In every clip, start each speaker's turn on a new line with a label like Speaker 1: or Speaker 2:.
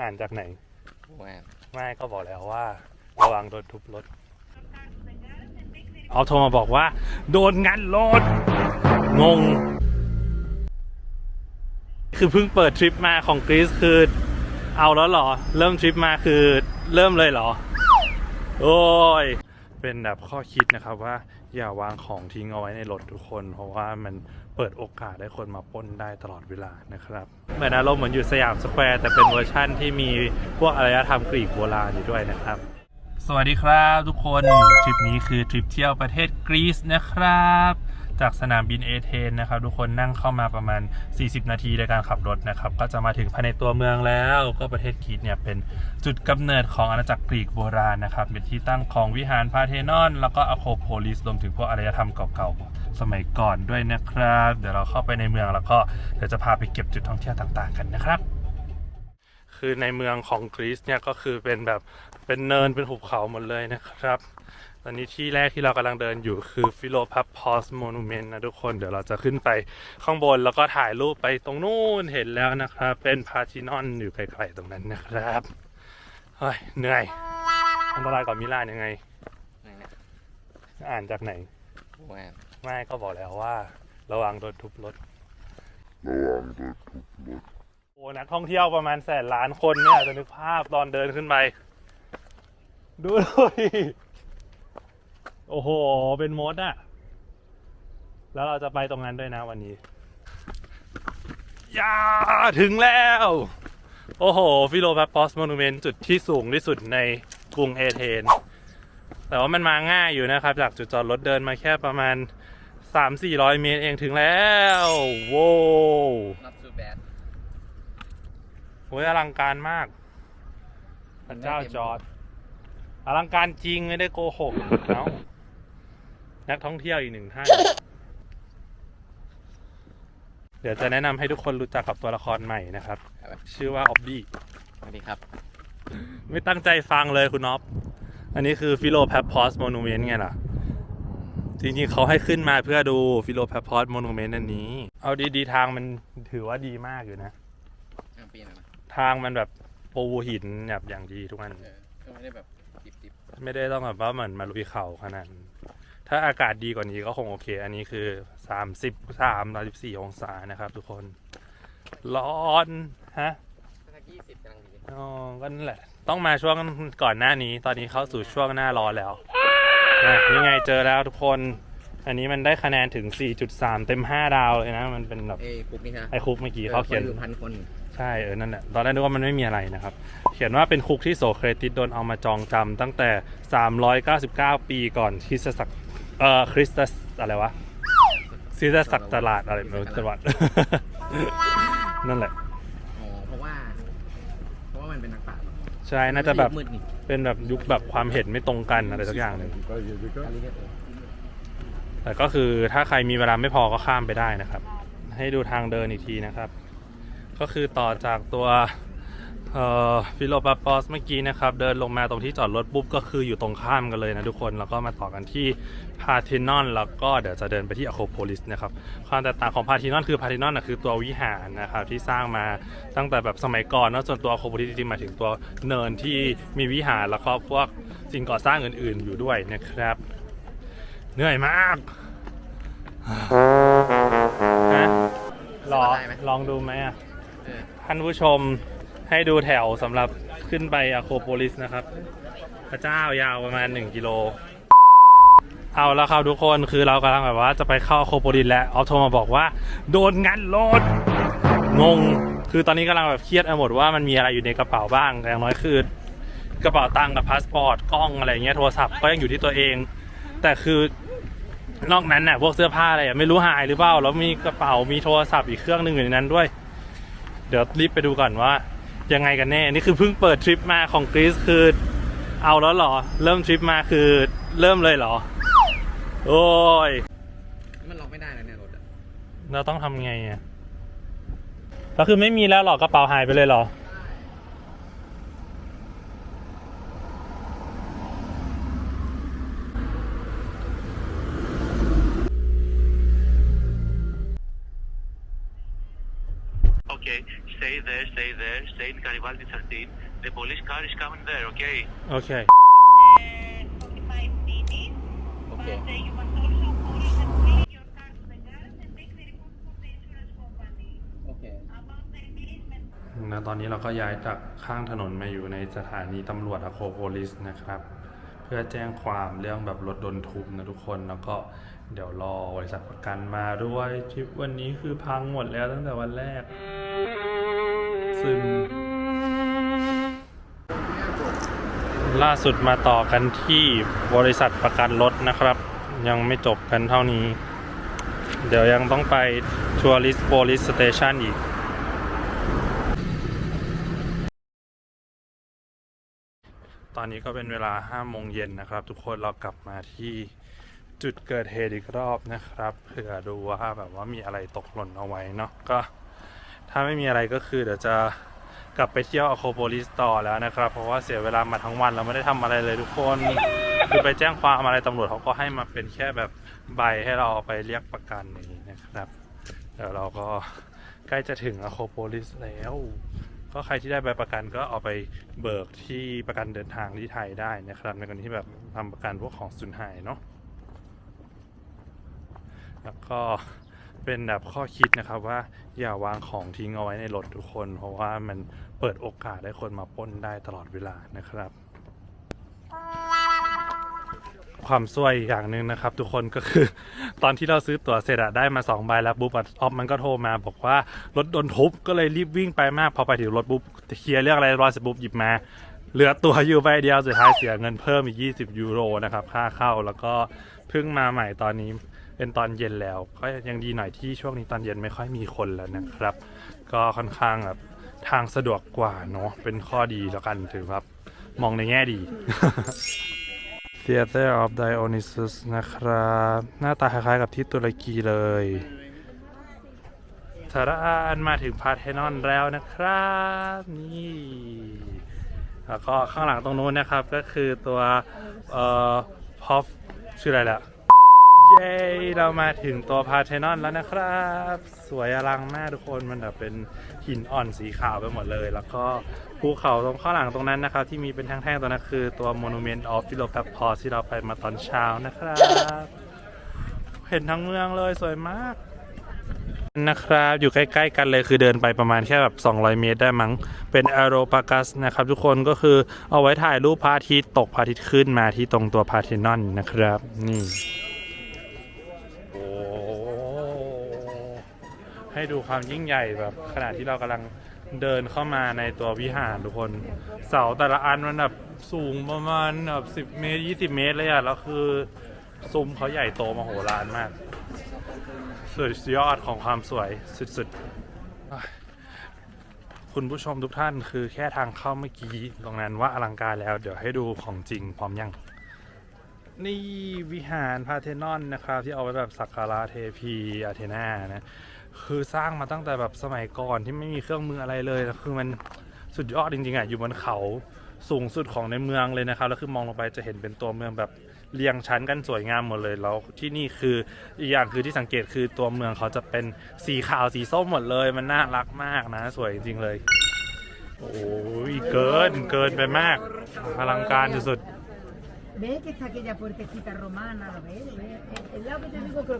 Speaker 1: อ่านจากไหน
Speaker 2: ว่า
Speaker 1: ไม่ก็บอกแล้วว่า ระวังโดนทุบรถ เอาโทรมาบอกว่า โดนงัดรถ งง คือเพิ่งเปิดทริปมาของกรีซคือ เอาแล้วเหรอ เริ่มทริปมาคือ เริ่มเลยเหรอ โอ้ย เป็นแบบข้อคิดนะครับว่าอย่าวางของทิ้งเอาไว้ในรถทุกคน เพราะว่ามันเปิดโอกาสให้คนมาปล้นได้ตลอดเวลานะครับเหมือนอารมณ์เหมือนอยู่สยามสแควร์แต่เป็นเวอร์ชั่นที่มีพวกอารยธรรมกรีกโบราณอยู่ด้วยนะครับ สวัสดีครับทุกคนทริปนี้คือทริปเที่ยวประเทศกรีซนะครับ จากสนามบินเอเธนนะครับทุกคนนั่งเข้ามาประมาณ 40 นาทีในการขับรถนะครับ ก็จะมาถึงภายในตัวเมืองแล้ว ก็ประเทศกรีซเนี่ยเป็นจุดกำเนิดของอาณาจักรกรีกโบราณนะครับเป็นที่ตั้งของวิหารพาเทนอน แล้วก็อะโคโพลิสรวมถึงพวกอารยธรรมเก่าๆสมัยก่อนด้วยนะครับ เดี๋ยวเราเข้าไปในเมืองแล้วก็เดี๋ยวจะพาไปเก็บจุดท่องเที่ยวต่างๆ กันนะครับ คือในเมืองของกรีซเนี่ยก็คือเป็นแบบเป็นเนินเป็นหุบเขาหมดเลยนะครับ ตอนนี้ที่แรกที่เรากำลังเดินอยู่คือฟิโลพับพอสโมนูเมนต์นะทุกคนเดี๋ยวเราจะขึ้นไปข้างบนแล้วก็ถ่ายรูปไปตรงนู้นเห็นแล้วนะครับ เป็นพาทินอนอยู่ไกลๆตรงนั้นนะครับเฮ้ยเหนื่อยอันตรายกว่ามิลานยังไง
Speaker 2: อะไรนะ
Speaker 1: อ่านจากไหน
Speaker 2: ว่า
Speaker 1: ไม่ก็บอกแล้วว่า ระวังโดนทุบรถโอ้นักท่องเที่ยวประมาณแสนล้านคนเนี่ยจะนึกภาพตอนเดินขึ้นไป ดูดิโอ้โห เป็นมดอะแล้วเราจะไปตรงนั้นด้วยนะวันนี้ยาถึงแล้ว โอ้โห ฟิโลพาปอสมอนูเมนต์จุดที่สูงที่สุดในกรุงเอเธน แต่ว่ามันมาง่ายอยู่นะครับ จากจุดจอดรถเดินมาแค่ประมาณ 3-400 เมตรเองถึงแล้ว โว้ว
Speaker 2: not too bad
Speaker 1: โอ้ยอลังการมาก พระเจ้าจอร์ดอลังการจริงไม่ได้โกหกเนานักท่องเที่ยวอีกหนึ่งท่าน เดี๋ยวจะแนะนำให้ทุกคนรู้จักกับตัวละครใหม่นะครับ
Speaker 2: ครับ
Speaker 1: ชื่อว่าออบบี้
Speaker 2: สวัสดีครับ
Speaker 1: ไม่ตั้งใจฟังเลยคุณน็อปอันนี้คือฟิโลแพปพอสโมนูเมนต์ไงล่ะ จริงๆเขาให้ขึ้นมาเพื่อดูฟิโลแพปพอสโมนูเมนต์อันนี้ เอาดีๆทางมันถือว่าดีมากอยู่นะ
Speaker 2: อะปีนหน่อยนะ
Speaker 1: ทางมันแบบปูหินแบบอย่างดีทุกอัน
Speaker 2: เออก็ไม่ได้แบบดิบดิบ
Speaker 1: ไม่ได้ต้องแบบว่าเหมือนมาลุยเขาขนาดนั้นถ้าอากาศดีกว่านี้ก็คงโอเค อันนี้คือสามสิบสามสิบสี่องศานะครับทุกคน ร้อนฮะ
Speaker 2: สักยี่สิบกำลังดี
Speaker 1: อ๋อก็นั่นแหละ ต้องมาช่วงก่อนหน้านี้ ตอนนี้เข้าสู่ช่วงหน้าร้อนแล้วนะนี่ไงเจอแล้วทุกคน อันนี้มันได้คะแนนถึง 4.3 เต็ม 5 ดาวเลยนะ มันเป็นแบบ
Speaker 2: เอ้ยกรุ๊ปนี้ฮะ
Speaker 1: ไอ้คุกเมื่อกี้เขาเขียน
Speaker 2: อยู่พันคน
Speaker 1: ใช่เออนั่นแหละตอนแรกนึกว่ามันไม่มีอะไรนะครับ เขียนว่าเป็นคุกที่โสเครติสโดนเอามาจองจำตั้งแต่ 399 ปีก่อนคริสตศักราชเอ่อคริสตสอะไรวะคริสตศักราชอะไรไม่รู้จังหวัดนั่นแหละ
Speaker 2: อ๋อเพราะว่า เพราะว่ามันเป็นนักปราชญ์
Speaker 1: ใช่น่าจะแบบ
Speaker 2: มืดนี่
Speaker 1: เป็นแบบยุคแบบความเห็นไม่ตรงกันอะไรสักอย่างหนึ่ง
Speaker 2: กาลิเลโอ
Speaker 1: แต่ก็คือถ้าใครมีเวลาไม่พอก็ข้ามไปได้นะครับ ให้ดูทางเดินอีกทีนะครับ ก็คือต่อจากตัวฟิโลปาปอสเมื่อกี้นะครับ เดินลงมาตรงที่จอดรถปุ๊บก็คืออยู่ตรงข้ามกันเลยนะทุกคน แล้วก็มาต่อกันที่พาเทนอนแล้วก็เดี๋ยวจะเดินไปที่อะโคโพลิสนะครับ ความแตกต่างของพาเทนอนคือพาเทนอนนะคือตัววิหารนะครับที่สร้างมาตั้งแต่แบบสมัยก่อนเนอะส่วนตัวอะโคโพลิสจริงๆหมายถึงตัวเนินที่มีวิหารแล้วก็พวกสิ่งก่อสร้างอื่นๆอยู่ด้วยนะครับ เหนื่อยมากฮะรอลองดูไหมอะ
Speaker 2: เออ
Speaker 1: ท่านผู้ชมให้ดูแถวสำหรับขึ้นไปอะโคโพลิสนะครับ พระเจ้ายาวประมาณ 1 กิโล เอาแล้วครับทุกคนคือเรากำลังแบบว่าจะไปเข้าอะโคโพลิสแล้วออฟโทรมาบอกว่า โดนงัดรถงง คือตอนนี้กำลังแบบเครียดไปหมดว่ามันมีอะไรอยู่ในกระเป๋าบ้างอย่างน้อยคือกระเป๋าตังค์กับพาสปอร์ตกล้องอะไรเงี้ยโทรศัพท์ก็ยังอยู่ที่ตัวเอง แต่คือนอกนั้นน่ะพวกเสื้อผ้าอะไรอะไม่รู้หายหรือเปล่าแล้วมีกระเป๋ามีโทรศัพท์อีกเครื่องหนึ่งอยู่ในนั้นด้วย เดี๋ยวรีบไปดูก่อนว่า ยังไงกันแน่ นี่คือเพิ่งเปิดทริปมาของกรีซคือ เอาแล้วเหรอ เริ่มทริปมาคือเริ่มเลยเหรอ โอ้ย
Speaker 2: มันล็อกไม่ได้นะเนี่ยรถอะ
Speaker 1: เราต้องทำไงอะแล้วคือไม่มีแล้วเหรอกระเป๋าหายไปเลยเหรอ
Speaker 3: insurance company.
Speaker 2: โอเค
Speaker 3: About the replacement
Speaker 1: นะตอนนี้เราก็ย้ายจากข้างถนนมาอยู่ในสถานีตำรวจอโคโพลิสนะครับ เพื่อแจ้งความเรื่องแบบรถโดนทุบนะทุกคนแล้วก็เดี๋ยวรอบริษัทประกันมาด้วยทริปวันนี้คือพังหมดแล้วตั้งแต่วันแรกซึม ล่าสุดมาต่อกันที่บริษัทประกันรถนะครับ ยังไม่จบกันเท่านี้ เดี๋ยวยังต้องไปทัวริสโ o ลิสสเตชันอีกตอนนี้ก็เป็นเวลา5โมงเย็นนะครับ ทุกคนเรากลับมาที่จุดเกิดเหตุอีกรอบนะครับ เผื่อดูว่าแบบว่ามีอะไรตกหล่นเอาไว้เนาะก็ ถ้าไม่มีอะไรก็คือเดี๋ยวจะ กลับไปเที่ยวอโคโปลิสต่อแล้วนะครับ เพราะว่าเสียเวลามาทั้งวันเราไม่ได้ทำอะไรเลยทุกคนคือไปแจ้งความอะไรตำรวจเขาก็ให้มาเป็นแค่แบบใบให้เราเอาไปเรียกประกันนี้นะครับเดี๋ยวเราก็ใกล้จะถึงอโคโปลิสแล้ว ก็ใครที่ได้ใบประกันก็เอาไปเบิกที่ประกันเดินทางที่ไทยได้นะครับ ในกรณีที่แบบทำประกันพวกของสูญหายเนาะแล้วก็ เป็นแบบข้อคิดนะครับว่าอย่าวางของทิ้งเอาไว้ในรถทุกคน เพราะว่ามันเปิดโอกาสให้คนมาปล้นได้ตลอดเวลานะครับ ความซวยอย่างหนึ่งนะครับ ทุกคนก็คือ ตอนที่เราซื้อตั๋วเสร็จอะได้มา2ใบแล้วบุ๊บอะออฟมันก็โทรมา บอกว่ารถโดนทุบก็เลยรีบวิ่งไปมากพอไปถึงรถบุ๊บเคลียร์เรื่องอะไรรอยเสร็จบุ๊บหยิบมาเหลือตัวอยู่ใบเดียวสุดท้ายเสียเงินเพิ่มอีก 20 ยูโรนะครับ ค่าเข้าแล้วก็เพิ่งมาใหม่ตอนนี้ เป็นตอนเย็นแล้ว ก็ยังดีหน่อยที่ช่วงนี้ตอนเย็นไม่ค่อยมีคนแล้วนะครับ ก็ค่อนข้างแบบทางสะดวกกว่าเนาะเป็นข้อดีแล้วกันถือว่ามองในแง่ดี Theater of Dionysus นะครับ หน้าตาคล้ายๆกับที่ตุรกีเลยทารานมาถึงพารเทนอนแล้วนะครับ นี่ แล้วก็ข้างหลังตรงนู้นนะครับ ก็คือตัว เอ่อพอฟชื่ออะไรล่ะ เย้เรามาถึงตัวพาเทนอนแล้วนะครับ สวยอลังมากทุกคนมันแบบเป็นหินอ่อนสีขาวไปหมดเลย แล้วก็ภูเขาตรงข้างหลังตรงนั้นนะครับ ที่มีเป็นแท่งๆตัวนั้นคือตัว Monument of p h i l o p a p o s ที่เราไปมาตอนเช้านะครับ เห็นทั้งเมืองเลยสวยมาก นะครับ อยู่ใกล้ๆกันเลยคือเดินไปประมาณแค่แบบ 200 เมตรได้มั้ง เป็นอโรปากัสนะครับ ทุกคนก็คือเอาไว้ถ่ายรูปพระอาทิตย์ตกพระอาทิตย์ขึ้นมาที่ตรงตัวพาเทนอนนะครับ นี่ ให้ดูความยิ่งใหญ่แบบขณะที่เรากำลังเดินเข้ามาในตัววิหารทุกคน เสาแต่ละอันมันแบบสูงประมาณแบบ10เมตร20เมตรเลยอะแล้วคือซุ้มเขาใหญ่โตมโหฬารมาก สุดยอดของความสวยสุดๆ คุณผู้ชมทุกท่านคือแค่ทางเข้าเมื่อกี้ตรงนั้นว่าอลังการแล้ว เดี๋ยวให้ดูของจริงพร้อมยัง นี่วิหารพาเทนอนนะครับ ที่เอาไว้แบบสักการะเทพีอาเทนานะคือสร้างมาตั้งแต่แบบสมัยก่อนที่ไม่มีเครื่องมืออะไรเลยแล้วคือมันสุดยอดจริงๆอะอยู่บนเขาสูงสุดของในเมืองเลยนะครับแล้วคือมองลงไปจะเห็นเป็นตัวเมืองแบบเรียงชั้นกันสวยงามหมดเลยแล้วที่นี่คืออีกอย่างคือที่สังเกตคือตัวเมืองเขาจะเป็นสีขาวสีส้มหมดเลย มันน่ารักมากนะ สวยจริงๆเลย โอ้ยเกินเกินไปมากอลังการสุดๆ
Speaker 4: Ve que está aquella puertecita romana, ¿lo ves? ¿Ves? El, lado que te digo que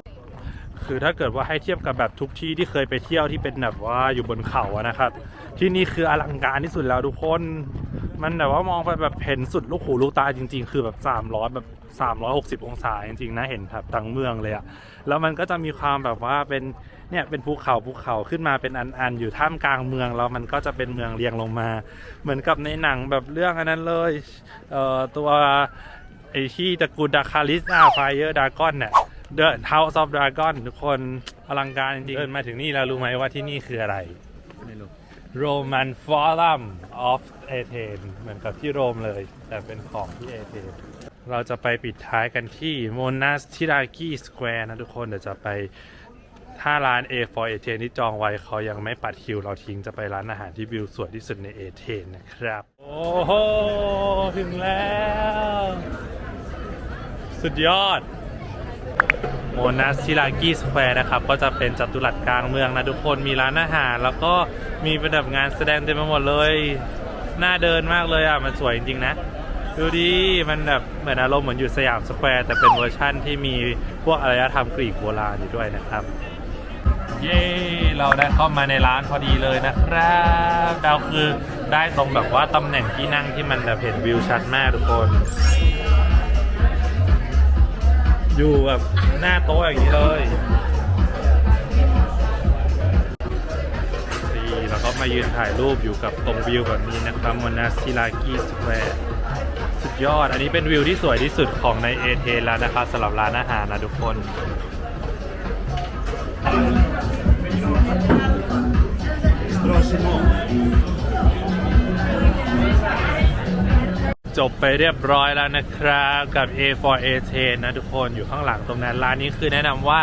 Speaker 1: คือถ้าเกิดว่าให้เทียบกับแบบทุกที่ที่เคยไปเที่ยวที่เป็นแบบว่าอยู่บนเขาอะนะครับ ที่นี่คืออลังการที่สุดแล้วทุกคน มันแบบว่ามองไปแบบเห็นสุดลูกหูลูกตาจริง ๆ คือแบบ300แบบ 360 องศาจริงๆนะเห็นแบบทั้งเมืองเลยอะแล้วมันก็จะมีความแบบว่าเป็นเนี่ยเป็นภูเขาภูเขาขึ้นมาเป็นอันๆอยู่ท่ามกลางเมืองแล้วมันก็จะเป็นเมืองเรียงลงมา เหมือนกับในหนังแบบเรื่องอันนั้นเลยเอ่อตัว ไอที่ตระกูลดาคาริสอาไฟเออร์ดากอนเนี่ย The House of Dragon ทุกคนอลังการจริงเดินมาถึงนี่แล้วรู้ไหมว่าที่นี่คืออะไร
Speaker 2: ไม่รู้
Speaker 1: Roman Forum of Athens เหมือนกับที่โรมเลย แต่เป็นของที่เอเธนเราจะไปปิดท้ายกันที่ Monas t i r a k i Square นะทุกคนเดี๋ยวจะไปถ้าร้าน A for Athens ที่จองไว้เขายังไม่ปัดคิวเราทิ้งจะไปร้านอาหารที่วิวสวยที่สุดในเอเธนนะครับ โอ้โห ถึงแล้ว สุดยอด โมนาซิลากีสแควร์นะครับ ก็จะเป็นจัตุรัสกลางเมืองนะทุกคนมีร้านอาหาร แล้วก็มีป็นแบบงานแสดงเต็มไปหมดเลย น่าเดินมากเลยอะ มันสวยจริงๆนะ ดูดิมันแบบเหมือนอารมณ์เหมือนอยู่สยามสแควร์แต่เป็นเวอร์ชั่นที่มีพวกอารยธรรมกรีกโบราณอยู่ด้วยนะครับเย้ เราได้เข้ามาในร้านพอดีเลยนะครับดาวคือได้ตรงแบบว่าตำแหน่งที่นั่งที่มันแบบเห็นวิวชัดมากทุกคน อยู่แบบหน้าโต๊ะอย่างนี้เลยนี่แล้วก็มายืนถ่ายรูปอยู่กับตรงวิวแบบนี้นะครับมอนาซิลากีสแควร์สุดยอด อันนี้เป็นวิวที่สวยที่สุดของในเอเธนแล้วนะครับสำหรับร้านอาหารนะทุกคน จบไปเรียบร้อยแล้วนะครับกับ A4 A10 นะทุกคนอยู่ข้างหลังตรงนั้นร้านนี้คือแนะนำว่า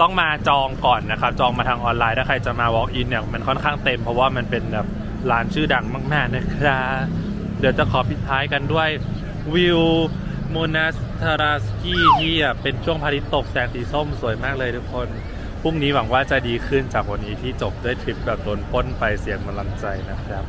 Speaker 1: ต้องมาจองก่อนนะครับ จองมาทางออนไลน์ถ้าใครจะมา walk in เนี่ยมันค่อนข้างเต็มเพราะว่ามันเป็นแบบร้านชื่อดังมาก ๆนะครับเดี๋ยวจะขอปิดท้ายกันด้วยวิวโมนาสทาราสกี้ที่เป็นช่วงพระอาทิตย์ตกแสงสีส้มสวยมากเลยทุกคนพรุ่งนี้หวังว่าจะดีขึ้นจากวันนี้ที่จบด้วยทริปแบบโดนป้นไปเสียงมันลันใจนะครับ